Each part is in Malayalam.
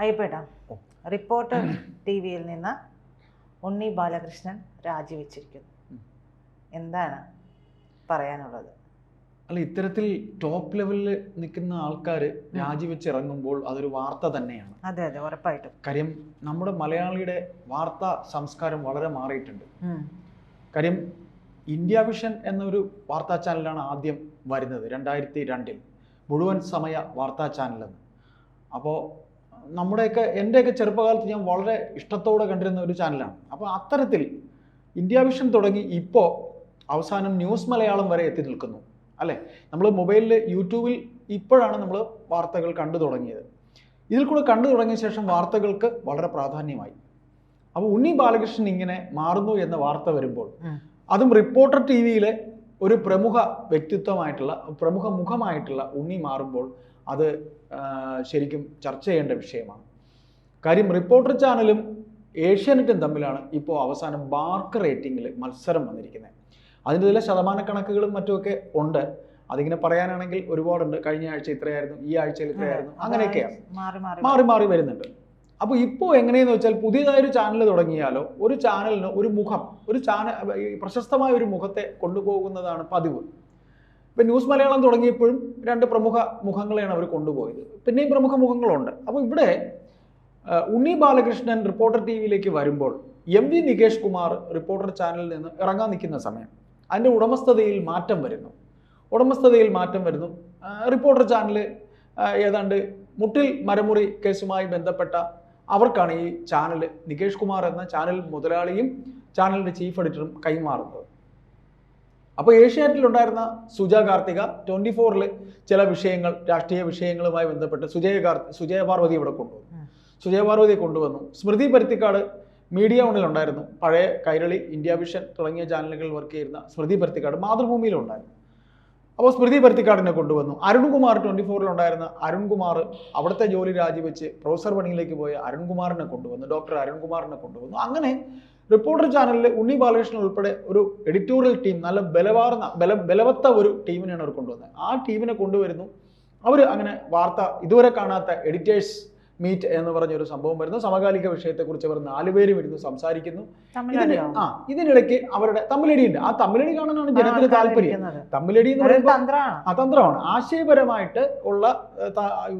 അയ്യപ്പേട്ട റിപ്പോർട്ടർ ടി വിയിൽ നിന്ന് ഉണ്ണി ബാലകൃഷ്ണൻ രാജിവെച്ചിരിക്കുന്നു. എന്താണ് പറയാനുള്ളത്? അല്ല ഇത്തരത്തിൽ ടോപ്പ് ലെവലിൽ നിൽക്കുന്ന ആൾക്കാർ രാജിവെച്ച് ഇറങ്ങുമ്പോൾ അതൊരു വാർത്ത തന്നെയാണ്. അതെ അതെ ഉറപ്പായിട്ടും. കാര്യം നമ്മുടെ മലയാളിയുടെ വാർത്താ സംസ്കാരം വളരെ മാറിയിട്ടുണ്ട്. കാര്യം ഇന്ത്യ വിഷൻ എന്നൊരു വാർത്താ ചാനലാണ് ആദ്യം വരുന്നത് രണ്ടായിരത്തി രണ്ടിൽ. മുഴുവൻ സമയ വാർത്താ ചാനലെന്ന്. അപ്പോൾ നമ്മുടെയൊക്കെ എന്റെയൊക്കെ ചെറുപ്പകാലത്ത് ഞാൻ വളരെ ഇഷ്ടത്തോടെ കണ്ടിരുന്ന ഒരു ചാനലാണ്. അപ്പോൾ അത്തരത്തിൽ ഇന്ത്യ വിഷൻ തുടങ്ങി ഇപ്പോൾ അവസാനം ന്യൂസ് മലയാളം വരെ എത്തി നിൽക്കുന്നു അല്ലേ? നമ്മൾ മൊബൈലിൽ യൂട്യൂബിൽ ഇപ്പോഴാണ് നമ്മൾ വാർത്തകൾ കണ്ടു തുടങ്ങിയത്. ഇതിൽ കൂടെ കണ്ടു തുടങ്ങിയ ശേഷം വാർത്തകൾക്ക് വളരെ പ്രാധാന്യമായി. അപ്പോൾ ഉണ്ണി ബാലകൃഷ്ണൻ ഇങ്ങനെ മാറുന്നു എന്ന വാർത്ത വരുമ്പോൾ അതും റിപ്പോർട്ടർ ടി വിയിലെ ഒരു പ്രമുഖ വ്യക്തിത്വമായിട്ടുള്ള പ്രമുഖ മുഖമായിട്ടുള്ള ഉണ്ണി മാറുമ്പോൾ അത് ശരിക്കും ചർച്ച ചെയ്യേണ്ട വിഷയമാണ്. കാര്യം റിപ്പോർട്ടർ ചാനലും ഏഷ്യാനെറ്റും തമ്മിലാണ് ഇപ്പോൾ അവസാനം ബാർക്ക് റേറ്റിംഗിൽ മത്സരം വന്നിരിക്കുന്നത്. അതിന്റെ ചില ശതമാനക്കണക്കുകളും മറ്റുമൊക്കെ ഉണ്ട്. അതിങ്ങനെ പറയാനാണെങ്കിൽ ഒരുപാടുണ്ട്. കഴിഞ്ഞ ആഴ്ച ഇത്രയായിരുന്നു ഈ ആഴ്ചയിൽ ഇത്രയായിരുന്നു അങ്ങനെയൊക്കെയാണ് മാറി മാറി വരുന്നുണ്ട്. അപ്പോൾ ഇപ്പോൾ എങ്ങനെയെന്ന് വെച്ചാൽ പുതിയതായൊരു ചാനൽ തുടങ്ങിയാലോ ഒരു ചാനലിന് ഒരു മുഖം ഒരു ചാനൽ പ്രശസ്തമായ ഒരു മുഖത്തെ കൊണ്ടുപോകുന്നതാണ് പതിവ്. ഇപ്പം ന്യൂസ് മലയാളം തുടങ്ങിയപ്പോഴും രണ്ട് പ്രമുഖ മുഖങ്ങളെയാണ് അവർ കൊണ്ടുപോയത്. പിന്നെയും പ്രമുഖ മുഖങ്ങളുണ്ട്. അപ്പോൾ ഇവിടെ ഉണ്ണി ബാലകൃഷ്ണൻ റിപ്പോർട്ടർ ടി വിയിലേക്ക് വരുമ്പോൾ M V Nikesh Kumar reporter ചാനലിൽ നിന്ന് ഇറങ്ങാൻ നിൽക്കുന്ന സമയം അതിന്റെ ഉടമസ്ഥതയിൽ മാറ്റം വരുന്നു. ഉടമസ്ഥതയിൽ മാറ്റം വരുന്നു. റിപ്പോർട്ടർ ചാനൽ ഏതാണ്ട് മുട്ടിൽ മരമുറി കേസുമായി ബന്ധപ്പെട്ട അവർക്കാണ് ഈ ചാനൽ നികേഷ് കുമാർ എന്ന ചാനൽ മുതലാളിയും ചാനലിന്റെ ചീഫ് എഡിറ്ററും കൈമാറുന്നത്. അപ്പോൾ ഏഷ്യാനെറ്റിലുണ്ടായിരുന്ന സുജ കാർത്തിക ട്വന്റി ഫോറിൽ ചില വിഷയങ്ങൾ രാഷ്ട്രീയ വിഷയങ്ങളുമായി ബന്ധപ്പെട്ട് സുജയ കാർത്തി സുജയ പാർവതി ഇവിടെ കൊണ്ടുവന്നു. സുജയ പാർവതിയെ കൊണ്ടുവന്നു. സ്മൃതി പരുത്തിക്കാട് മീഡിയ ഒണിലുണ്ടായിരുന്നു പഴയ കൈരളി ഇന്ത്യ വിഷൻ തുടങ്ങിയ ചാനലുകളിൽ വർക്ക് ചെയ്യുന്ന സ്മൃതി പരുത്തിക്കാട് മാതൃഭൂമിയിലുണ്ടായിരുന്നു. അപ്പോൾ സ്മൃതി പരുത്തിക്കാടിനെ കൊണ്ടുവന്നു. അരുൺകുമാർ ട്വന്റി ഫോറിലുണ്ടായിരുന്ന അരുൺകുമാർ അവിടുത്തെ ജോലി രാജിവെച്ച് പ്രൊഫസർ പണിയിലേക്ക് പോയ അരുൺകുമാറിനെ കൊണ്ടുവന്നു. ഡോക്ടർ അരുൺകുമാറിനെ കൊണ്ടുവന്നു. അങ്ങനെ റിപ്പോർട്ടർ ചാനലിൽ ഉണ്ണി ബാലകൃഷ്ണൻ ഉൾപ്പെടെ ഒരു എഡിറ്റോറിയൽ ടീം നല്ല ബലവാർന്ന ബല ബലവത്ത ഒരു ടീമിനെയാണ് അവർ കൊണ്ടുവന്നത്. ആ ടീമിനെ കൊണ്ടുവരുന്നു. അവർ അങ്ങനെ വാർത്ത ഇതുവരെ കാണാത്ത എഡിറ്റേഴ്സ് മീറ്റ് എന്ന് പറഞ്ഞൊരു സംഭവം വരുന്നു. സമകാലിക വിഷയത്തെക്കുറിച്ച് അവർ നാലുപേരും ഇരുന്ന് സംസാരിക്കുന്നു. ഇതിന് ആ ഇതിനിടയ്ക്ക് അവരുടെ തമ്മിലടിയുണ്ട്. ആ തമ്മിലടി കാണാനാണ് ജനത്തിന് താല്പര്യം. തമ്മിലടി എന്ന് പറയുമ്പോൾ തന്ത്രമാണ്. അതന്ത്രമാണ് ആശയപരമായിട്ട് ഉള്ള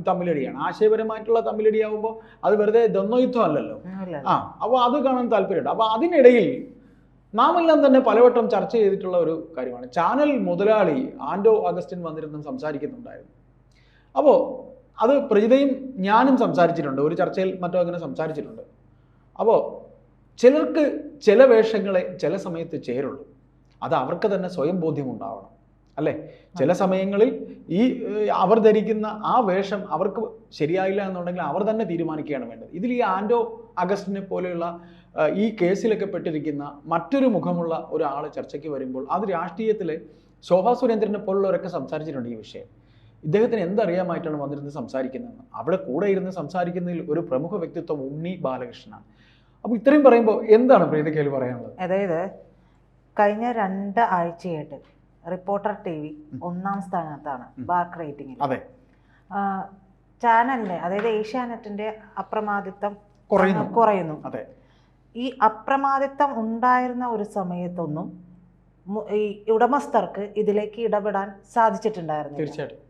തമ്മിലടിയാണ്. ആശയപരമായിട്ടുള്ള തമ്മിലടിയാവുമ്പോൾ അത് വെറുതെ ദ്വന്ദ്വയുദ്ധം അല്ലല്ലോ. ആ അപ്പോൾ അത് കാണാൻ താല്പര്യമുണ്ട്. അപ്പോൾ അതിനിടയിൽ നാം എല്ലാം തന്നെ പലവട്ടം ചർച്ച ചെയ്തിട്ടുള്ള ഒരു കാര്യമാണ്. ചാനൽ മുതലാളി ആൻഡോ അഗസ്റ്റിൻ വന്നിരുന്നും സംസാരിക്കുന്നുണ്ടായിരുന്നു. അപ്പോൾ അത് പ്രജിതയും ഞാനും സംസാരിച്ചിട്ടുണ്ട്. ഒരു ചർച്ചയിൽ മറ്റോ അങ്ങനെ സംസാരിച്ചിട്ടുണ്ട്. അപ്പോൾ ചിലർക്ക് ചില വേഷങ്ങളെ ചില സമയത്ത് ചേരുള്ളൂ. അത് അവർക്ക് തന്നെ സ്വയം ബോധ്യം ഉണ്ടാവണം അല്ലേ? ചില സമയങ്ങളിൽ ഈ അവർ ധരിക്കുന്ന ആ വേഷം അവർക്ക് ശരിയായില്ല എന്നുണ്ടെങ്കിൽ അവർ തന്നെ തീരുമാനിക്കുകയാണ് വേണ്ടത്. ഇതിൽ ഈ ആൻഡോ അഗസ്റ്റിനെ പോലെയുള്ള ഈ കേസിലൊക്കെ പെട്ടിരിക്കുന്ന മറ്റൊരു മുഖമുള്ള ഒരാൾ ചർച്ചയ്ക്ക് വരുമ്പോൾ അത് രാഷ്ട്രീയത്തിലെ ശോഭാ സുരേന്ദ്രനെ പോലുള്ളവരൊക്കെ സംസാരിച്ചിട്ടുണ്ട് ഈ വിഷയം. ഇദ്ദേഹത്തിന് എന്തറിയാമായിട്ടാണ് വന്നിരുന്ന് സംസാരിക്കുന്നതെന്ന് അവിടെ കൂടെ ഇരുന്ന് സംസാരിക്കുന്നതിൽ ഒരു പ്രമുഖ വ്യക്തിത്വം ഉണ്ണി ബാലകൃഷ്ണനാണ്. അപ്പോൾ ഇത്രയും പറയുമ്പോൾ എന്താണ് പ്രീതിക്കയിൽ പറയാനുള്ളത്? അതായത് കഴിഞ്ഞ രണ്ട് ആഴ്ചയായിട്ട് റിപ്പോർട്ടർ ടി വി ഒന്നാം സ്ഥാനത്താണ് ബാക്ക് ബാർക്ക് റേറ്റിംഗിൽ അതെ. ചാനലിന്റെ അതായത് ഏഷ്യാനെറ്റിന്റെ അപ്രമാദിത്വം കുറയുന്നു. കുറയുന്നു. അതെ. ഈ അപ്രമാദിത്വം ഉണ്ടായിരുന്ന ഒരു സമയത്തൊന്നും ഈ ഉടമസ്ഥർക്ക് ഇതിലേക്ക് ഇടപെടാൻ സാധിച്ചിട്ടുണ്ടായിരുന്നു തീർച്ചയായിട്ടും.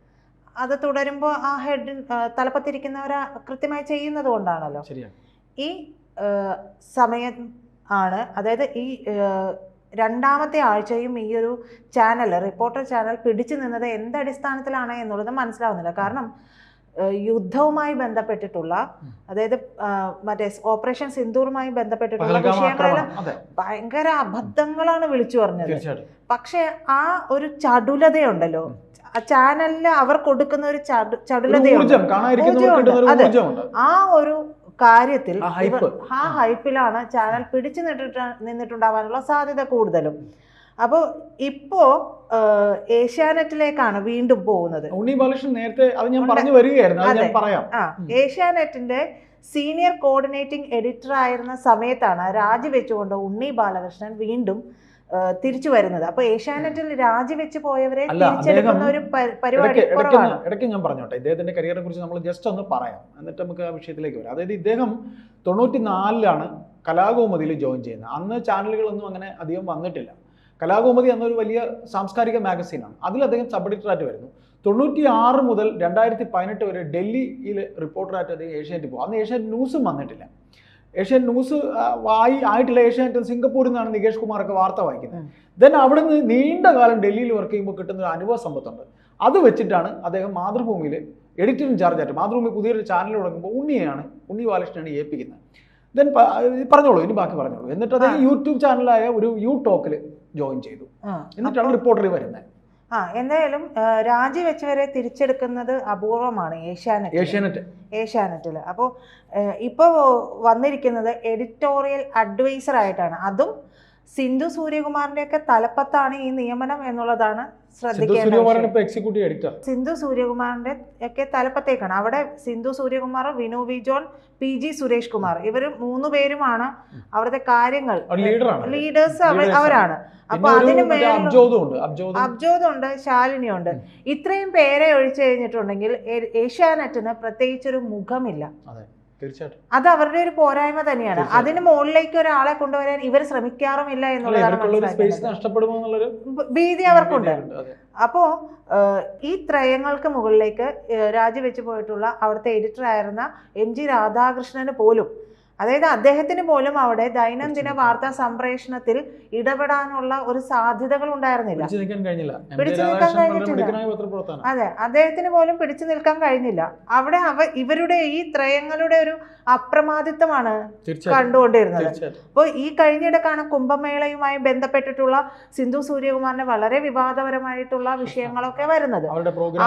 അത് തുടരുമ്പോൾ ആ ഹെഡ് തലപ്പത്തിരിക്കുന്നവർ കൃത്യമായി ചെയ്യുന്നത് കൊണ്ടാണല്ലോ. ഈ സമയം ആണ് അതായത് ഈ രണ്ടാമത്തെ ആഴ്ചയും ഈ ഒരു ചാനൽ റിപ്പോർട്ടർ ചാനൽ പിടിച്ചു നിന്നത് എന്തടിസ്ഥാനത്തിലാണ് എന്നുള്ളത് മനസ്സിലാവുന്നില്ല. കാരണം യുദ്ധവുമായി ബന്ധപ്പെട്ടിട്ടുള്ള അതായത് മറ്റേ ഓപ്പറേഷൻ സിന്ദൂറുമായി ബന്ധപ്പെട്ടിട്ടുള്ള വിഷയങ്ങളെല്ലാം ഭയങ്കര അബദ്ധങ്ങളാണ് വിളിച്ചു പറഞ്ഞത്. പക്ഷെ ആ ഒരു ചടുലതയുണ്ടല്ലോ. ചാനലിന് അവർ കൊടുക്കുന്ന ഒരു ചടു ഒരു ചടുലതയുണ്ട്. ആ ഒരു കാര്യത്തിൽ ആ ഹൈപ്പിലാണ് ചാനൽ പിടിച്ചു നിന്നിട്ട് നിന്നിട്ടുണ്ടാവാനുള്ള സാധ്യത കൂടുതലും. അപ്പോൾ ഇപ്പോ ഏഷ്യാനെറ്റിലേക്കാണ് വീണ്ടും പോകുന്നത്. ഉണ്ണി ബാലകൃഷ്ണൻ നേരത്തെ അത് ഞാൻ പറഞ്ഞു വരികയായിരുന്നു. ഞാൻ പറയാം. ആ ഏഷ്യാനെറ്റിന്റെ സീനിയർ കോർഡിനേറ്റിംഗ് എഡിറ്റർ ആയിരുന്ന സമയത്താണ് രാജിവെച്ചുകൊണ്ട് ഉണ്ണി ബാലകൃഷ്ണൻ വീണ്ടും തിരിച്ചു വരുന്നത്. അപ്പൊ ഏഷ്യാനെറ്റിൽ രാജിവെച്ച് പോയവരെ തിരിച്ചെടുക്കുന്ന ഒരു പരിപാടി ഇടയ്ക്ക് ഞാൻ- ഇടയ്ക്ക് ഞാൻ പറഞ്ഞോട്ടെ ഇദ്ദേഹത്തിന്റെ കരിയറിനെ കുറിച്ച് നമ്മൾ ജസ്റ്റ് ഒന്ന് പറയാം. എന്നിട്ട് നമുക്ക് ആ വിഷയത്തിലേക്ക് വരാം. അതായത് ഇദ്ദേഹം തൊണ്ണൂറ്റി നാലിലാണ് കലാകൗമുദിയിൽ ജോയിൻ ചെയ്യുന്നത്. അന്ന് ചാനലുകളൊന്നും അങ്ങനെ അധികം വന്നിട്ടില്ല. കലാകൗമുദി എന്നൊരു വലിയ സാംസ്കാരിക മാഗസീനാണ് അതിൽ അദ്ദേഹം സബ് എഡിറ്ററായിട്ട് വരുന്നു. തൊണ്ണൂറ്റി ആറ് മുതൽ രണ്ടായിരത്തി പതിനെട്ട് വരെ ഡൽഹിയിൽ റിപ്പോർട്ടറായിട്ട് അദ്ദേഹം ഏഷ്യാനെറ്റ് പോകും. അന്ന് ഏഷ്യാനെറ്റ് ന്യൂസും വന്നിട്ടില്ല. ഏഷ്യൻ ന്യൂസ് ആ, വായി ആയിട്ടില്ല ഏഷ്യാനെറ്റ് സിംഗപ്പൂരിൽ നിന്നാണ് നികേഷ് കുമാറൊക്കെ വാർത്ത വായിക്കുന്നത്. ദെൻ അവിടെ നിന്ന് നീണ്ട കാലം ഡൽഹിയിൽ വർക്ക് ചെയ്യുമ്പോൾ കിട്ടുന്ന ഒരു അനുഭവ സമ്പത്തുണ്ട്. അത് വെച്ചിട്ടാണ് അദ്ദേഹം മാതൃഭൂമിയിൽ എഡിറ്റർ ഇൻചാർജ് ആയിട്ട് മാതൃഭൂമി പുതിയൊരു ചാനൽ തുടങ്ങുമ്പോൾ ഉണ്ണിയാണ് ഉണ്ണി ബാലകൃഷ്ണനാണ് ഏൽപ്പിക്കുന്നത്. ദെൻ പറഞ്ഞോളൂ ഇനി ബാക്കി പറഞ്ഞോളൂ. എന്നിട്ട് അദ്ദേഹം യൂട്യൂബ് ചാനലായ ഒരു യു ടോക്കിൽ ജോയിൻ ചെയ്തു. എന്നിട്ടാണ് റിപ്പോർട്ടറിൽ വരുന്നത്. ആ എന്തായാലും രാജിവെച്ചവരെ തിരിച്ചെടുക്കുന്നത് അപൂർവമാണ് ഏഷ്യാനെറ്റ്. ഏഷ്യാനെറ്റ് ഏഷ്യാനെറ്റിൽ അപ്പോൾ ഇപ്പോൾ വന്നിരിക്കുന്നത് എഡിറ്റോറിയൽ അഡ്വൈസർ ആയിട്ടാണ് അതും സിന്ധു സൂര്യകുമാറിന്റെ ഒക്കെ തലപ്പത്താണ് ഈ നിയമനം എന്നുള്ളതാണ് ശ്രദ്ധിക്കേണ്ടത് സിന്ധു സൂര്യകുമാറിന്റെ ഒക്കെ തലപ്പത്തേക്കാണ്. അവിടെ Sindhu Suryakumar Vinu V John P G Suresh Kumar ഇവർ മൂന്ന് പേരുമാണ് അവിടുത്തെ കാര്യങ്ങൾ. ലീഡേഴ്സ് അവരാണ്. അപ്പൊ അതിന് അബ്ജോദുണ്ട് മേലുള്ള ഉണ്ട് അബ്ജോദ് അബ്ജോദ് ഉണ്ട് ശാലിനി ഉണ്ട് ഇത്രയും പേരെ ഒഴിച്ചു കഴിഞ്ഞിട്ടുണ്ടെങ്കിൽ ഏഷ്യാനെറ്റിന് ഏഷ്യാനെറ്റിന് പ്രത്യേകിച്ചൊരു മുഖമില്ല. അതെ അവരുടെ ഒരു പോരായ്മ തന്നെയാണ്. അതിന് മുകളിലേക്ക് ഒരാളെ കൊണ്ടുവരാൻ ഇവർ ശ്രമിക്കാറുമില്ല എന്നുള്ളതാണ് ഭീതി അവർക്കുണ്ട്. അപ്പോ ഈ ത്രയങ്ങൾക്ക് മുകളിലേക്ക് രാജിവെച്ചു രാജിവെച്ച് പോയിട്ടുള്ള അവിടുത്തെ എഡിറ്റർ ആയിരുന്ന എം ജി രാധാകൃഷ്ണന് പോലും അതായത് അദ്ദേഹത്തിന് പോലും അവിടെ ദൈനംദിന. വാർത്താ സംപ്രേഷണത്തിൽ ഇടപെടാനുള്ള ഒരു സാധ്യതകൾ ഉണ്ടായിരുന്നില്ല. പിടിച്ചു നിൽക്കാൻ കഴിഞ്ഞിട്ടില്ല. അതെ അദ്ദേഹത്തിന് പോലും പിടിച്ചു നിൽക്കാൻ കഴിഞ്ഞില്ല. അവിടെ അവ ഇവരുടെ ഈ ത്രയങ്ങളുടെ ഒരു അപ്രമാദിത്വമാണ് കണ്ടുകൊണ്ടിരുന്നത്. അപ്പോൾ ഈ കഴിഞ്ഞിടക്കാണ് കുംഭമേളയുമായി ബന്ധപ്പെട്ടിട്ടുള്ള സിന്ധു സൂര്യകുമാറിന് വളരെ വിവാദപരമായിട്ടുള്ള വിഷയങ്ങളൊക്കെ വരുന്നത്.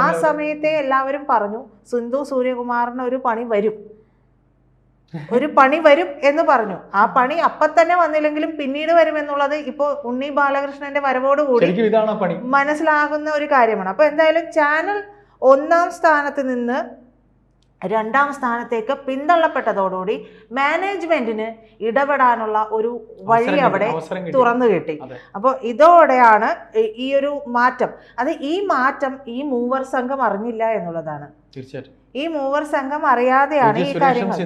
ആ സമയത്തെ എല്ലാവരും പറഞ്ഞു സിന്ധു സൂര്യകുമാറിന് ഒരു പണി വരും. ഒരു പണി വരും എന്ന് പറഞ്ഞു. ആ പണി അപ്പൊ തന്നെ വന്നില്ലെങ്കിലും പിന്നീട് വരും എന്നുള്ളത് ഇപ്പോൾ ഉണ്ണി ബാലകൃഷ്ണന്റെ വരവോടുകൂടി മനസ്സിലാകുന്ന ഒരു കാര്യമാണ്. അപ്പോൾ എന്തായാലും ചാനൽ ഒന്നാം സ്ഥാനത്ത് നിന്ന് രണ്ടാം സ്ഥാനത്തേക്ക് പിന്തള്ളപ്പെട്ടതോടുകൂടി മാനേജ്മെന്റിന് ഇടപെടാനുള്ള ഒരു വഴി അവിടെ തുറന്നു കിട്ടി. അപ്പോൾ ഇതോടെയാണ് ഈ ഒരു മാറ്റം. അത് ഈ മാറ്റം ഈ മൂവർ സംഘം അറിഞ്ഞില്ല എന്നുള്ളതാണ്. തീർച്ചയായിട്ടും. ഈ മൂവർ സംഘം അറിയാതെയാണ് ഈ കാര്യം കാര്യങ്ങൾ.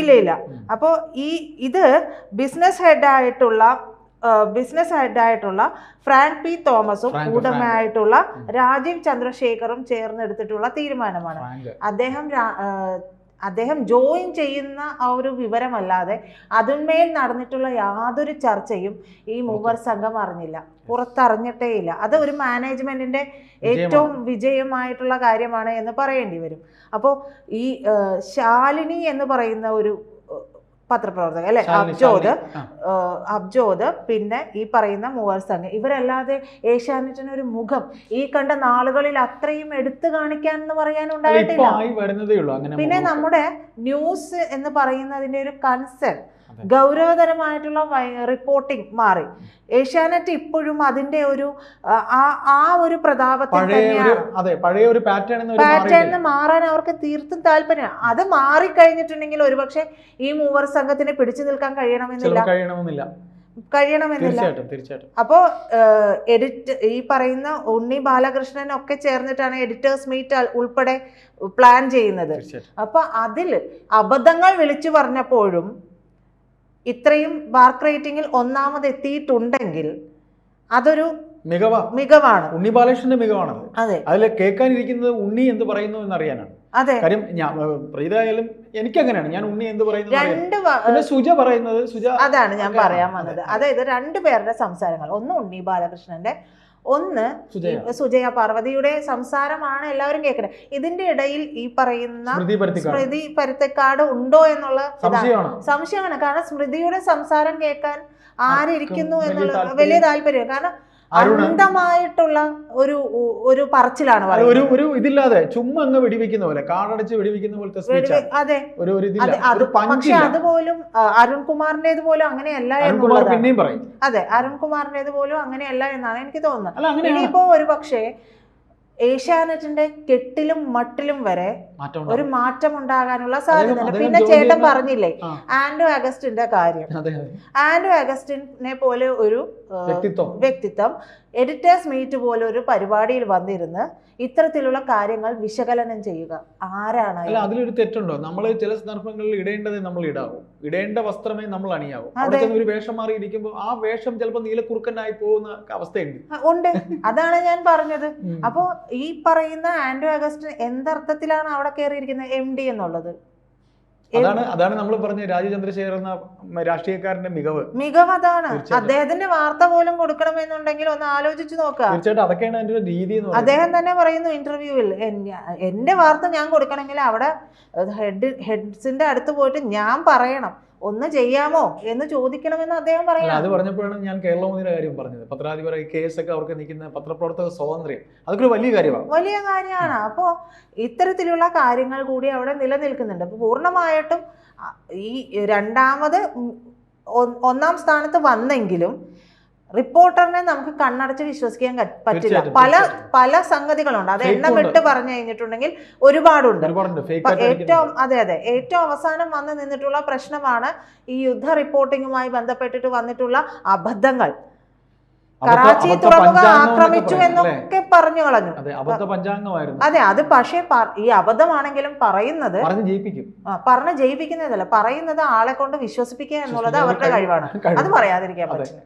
ഇല്ല ഇല്ല. അപ്പോ അപ്പോൾ ഈ ഇത് ബിസിനസ് ഹെഡായിട്ടുള്ള ബിസിനസ് ഹെഡായിട്ടുള്ള ഫ്രാങ്ക് പി തോമസും ഉടമയായിട്ടുള്ള. രാജീവ് ചന്ദ്രശേഖറും ചേർന്നെടുത്തിട്ടുള്ള തീരുമാനമാണ്. അദ്ദേഹം അദ്ദേഹം ജോയിൻ ചെയ്യുന്ന ആ ഒരു വിവരമല്ലാതെ അതിന്മേൽ നടന്നിട്ടുള്ള യാതൊരു ചർച്ചയും ഈ മൂവർ സംഘം അറിഞ്ഞില്ല. പുറത്തറിഞ്ഞിട്ടേ ഇല്ല. അത് ഒരു മാനേജ്മെന്റിന്റെ ഏറ്റവും വിജയമായിട്ടുള്ള കാര്യമാണ് എന്ന് പറയേണ്ടി വരും. അപ്പോൾ ഈ ശാലിനി എന്ന് പറയുന്ന ഒരു ആ, പത്രപ്രവർത്തക അല്ലെ അബ്ജോദ്. അബ്ജോദ് പിന്നെ ഈ പറയുന്ന മൂവർ സംഘം. ഇവരല്ലാതെ ഏഷ്യാനെറ്റിന് ഒരു മുഖം ഈ കണ്ട നാളുകളിൽ അത്രയും എടുത്തു കാണിക്കാൻ എന്ന് അങ്ങനെ പിന്നെ നമ്മുടെ ന്യൂസ് എന്ന് പറയുന്നതിന്റെ ഒരു കൺസെപ്റ്റ്. ഗൗരവതരമായിട്ടുള്ള റിപ്പോർട്ടിംഗ് മാറി. ഏഷ്യാനെറ്റ് ഇപ്പോഴും അതിന്റെ ഒരു ആ, ഒരു പ്രതാപത്തിൽ തന്നെയാണ്. പാറ്റേണിന് മാറാൻ അവർക്ക് തീർത്തും താല്പര്യമാണ്. അത് മാറിക്കഴിഞ്ഞിട്ടുണ്ടെങ്കിൽ ഒരുപക്ഷെ ഈ മൂവർ സംഘത്തിന് പിടിച്ചു നിൽക്കാൻ കഴിയണമെന്നില്ല. കഴിയണമെന്നില്ല. അപ്പോൾ എഡിറ്റ് ഈ പറയുന്ന ഉണ്ണി ബാലകൃഷ്ണൻ ഒക്കെ ചേർന്നിട്ടാണ് എഡിറ്റേഴ്സ് മീറ്റ് ഉൾപ്പെടെ പ്ലാൻ ചെയ്യുന്നത്. അപ്പൊ അതിൽ അബദ്ധങ്ങൾ വിളിച്ചു പറഞ്ഞപ്പോഴും ഇത്രയും മാർക്ക് റേറ്റിംഗിൽ ഒന്നാമത് എത്തിയിട്ടുണ്ടെങ്കിൽ അതൊരു മികവാ. മികവാണ്. ഉണ്ണി ബാലകൃഷ്ണന്റെ മികവാണ് അതെ. അതിൽ കേൾക്കാനിരിക്കുന്നത് ഉണ്ണി എന്ത് പറയുന്നു എന്നറിയാനാണ്. അതെ. കാര്യം ഞാൻ എനിക്ക് അങ്ങനെയാണ് എനിക്കങ്ങനെയാണ്. ഞാൻ ഉണ്ണി എന്ത് പറയുന്നു എന്നറിയാൻ. രണ്ട് സുജ പറയുന്നത് സുജ അതാണ് ഞാൻ പറയാൻ വന്നത്. അതായത് രണ്ടു പേരുടെ സംസാരങ്ങൾ. ഒന്ന് ഉണ്ണി ബാലകൃഷ്ണന്റെ ഒന്ന് സുജയ. പാർവതിയുടെ സംസാരമാണ് എല്ലാവരും കേൾക്കുന്നത്. ഇതിന്റെ ഇടയിൽ ഈ പറയുന്ന സ്മൃതി പരുത്തക്കാട്. ഉണ്ടോ എന്നുള്ള സംശയമാണ്. കാരണം സ്മൃതിയുടെ സംസാരം കേൾക്കാൻ ആരിയ്ക്കുന്നു എന്നുള്ള വലിയ താല്പര്യം. കാരണം അന്ധമായിട്ടുള്ള ഒരു ഒരു പറച്ചിലാണ് ഒരു ഒരു ഇതില്ലാതെ ചുമ്മാ അങ്ങ് വെടിവെക്കുന്ന പോലെ കാടടച്ച് വെടിവെക്കുന്ന പോലത്തെ അതെ. ഒരു ഒരു പക്ഷെ അതുപോലും അരുൺകുമാറിന്റേത് പോലും അങ്ങനെയല്ല എന്നുള്ളതാണ്. പിന്നെയും പറയും. അതെ അരുൺകുമാറിന്റേത് പോലും അങ്ങനെയല്ല എന്നാണ് എനിക്ക് തോന്നുന്നത്. ഇനിയിപ്പോ ഒരു പക്ഷേ ഏഷ്യാനെറ്റിന്റെ കെട്ടിലും മട്ടിലും വരെ ഒരു മാറ്റം ഉണ്ടാകാനുള്ള സാധ്യതയുണ്ട് പിന്നെ ചേട്ടൻ പറഞ്ഞില്ലേ. ആൻഡോ അഗസ്റ്റിന്റെ കാര്യം. ആൻഡോ അഗസ്റ്റിനെ പോലെ ഒരു വ്യക്തിത്വം. എഡിറ്റേഴ്സ് മീറ്റ് പോലെ ഒരു പരിപാടിയിൽ വന്നിരുന്ന് ഇത്തരത്തിലുള്ള കാര്യങ്ങൾ വിശകലനം ചെയ്യുക. ആരാണ് അല്ല അതിലൊരു തെറ്റുണ്ടോ? നമ്മൾ ചില സന്ദർഭങ്ങളിൽ ഇടേണ്ടത് നമ്മൾ ഇടാവും. ഇടേണ്ട വസ്ത്രമേ നമ്മൾ അണിയാവും. അവിടെ ഒരു വേഷം മാറിയിരിക്കുമ്പോൾ ആ വേഷം ചിലപ്പോൾ നീലക്കുറുക്കനായി പോകുന്ന അവസ്ഥയുണ്ട്. ഉണ്ട്. അതാണ് ഞാൻ പറഞ്ഞത്. അപ്പോൾ അപ്പോ ഈ പറയുന്ന ആൻഡ്രോ അഗസ്റ്റിൻ എന്തർത്ഥത്തിലാണ് അവിടെ കയറിയിരിക്കുന്നത് എം ഡി എന്നുള്ളത്. അതാണ് അതാണ് നമ്മൾ പറഞ്ഞ രാജു ചന്ദ്രശേഖർ എന്ന രാഷ്ട്രീയക്കാരന്റെ മികവ്. മികവ് അതാണ് അദ്ദേഹത്തിന്റെ വാർത്ത പോലും കൊടുക്കണമെന്നുണ്ടെങ്കിൽ ഒന്ന് ആലോചിച്ചു നോക്കുക. തീർച്ചയായിട്ടും അതൊക്കെയാണ് അതിന്റെ രീതി അദ്ദേഹം തന്നെ പറയുന്നു ഇന്റർവ്യൂവിൽ എന്റെ വാർത്ത ഞാൻ കൊടുക്കണമെങ്കിൽ അവിടെ ഹെഡ് ഹെഡ്സിന്റെ അടുത്ത് പോയിട്ട് ഞാൻ പറയണം. ഒന്ന് ചെയ്യാമോ എന്ന് ചോദിക്കണമെന്ന് അദ്ദേഹം പറയുന്നത് അത് പറഞ്ഞപ്പോഴാണ് ഞാൻ കേരള മോദിയുടെ കാര്യം പറഞ്ഞത്. പത്രാധിപർ കേസ് ഒക്കെ അവർക്ക് നിൽക്കുന്ന പത്രപ്രവർത്തക സ്വാതന്ത്ര്യം അതൊക്കെ വലിയ കാര്യമാണ്. വലിയ കാര്യമാണ്. അപ്പോൾ ഇത്തരത്തിലുള്ള കാര്യങ്ങൾ കൂടി അവിടെ നിലനിൽക്കുന്നുണ്ട്. അപ്പോൾ പൂർണമായിട്ടും ഈ രണ്ടാമത് ഒന്നാം സ്ഥാനത്ത് വന്നെങ്കിലും റിപ്പോർട്ടറിനെ നമുക്ക് കണ്ണടച്ച് വിശ്വസിക്കാൻ പറ്റില്ല. പല പല സംഗതികളുണ്ട്. അത് Fake എണ്ണം വിട്ട് പറഞ്ഞു കഴിഞ്ഞിട്ടുണ്ടെങ്കിൽ ഒരുപാടുണ്ട്. ഏറ്റവും അതെ അതെ. ഏറ്റവും അവസാനം വന്ന് നിന്നിട്ടുള്ള പ്രശ്നമാണ് ഈ യുദ്ധ റിപ്പോർട്ടിങ്ങുമായി ബന്ധപ്പെട്ടിട്ട് വന്നിട്ടുള്ള അബദ്ധങ്ങൾ. അബദ്ധ- കറാച്ചി തുറമുഖ ആക്രമിച്ചു എന്നൊക്കെ പറഞ്ഞു കളഞ്ഞു. അതെ അതെ പക്ഷേ ഈ അബദ്ധമാണെങ്കിലും പറയുന്നത് പറഞ്ഞ് ജയിപ്പിക്കുന്നതല്ല പറയുന്നത് ആളെ കൊണ്ട് വിശ്വസിപ്പിക്കുക എന്നുള്ളത് അവരുടെ കഴിവാണ്. അത് പറയാതിരിക്കാൻ. പറ്റില്ല.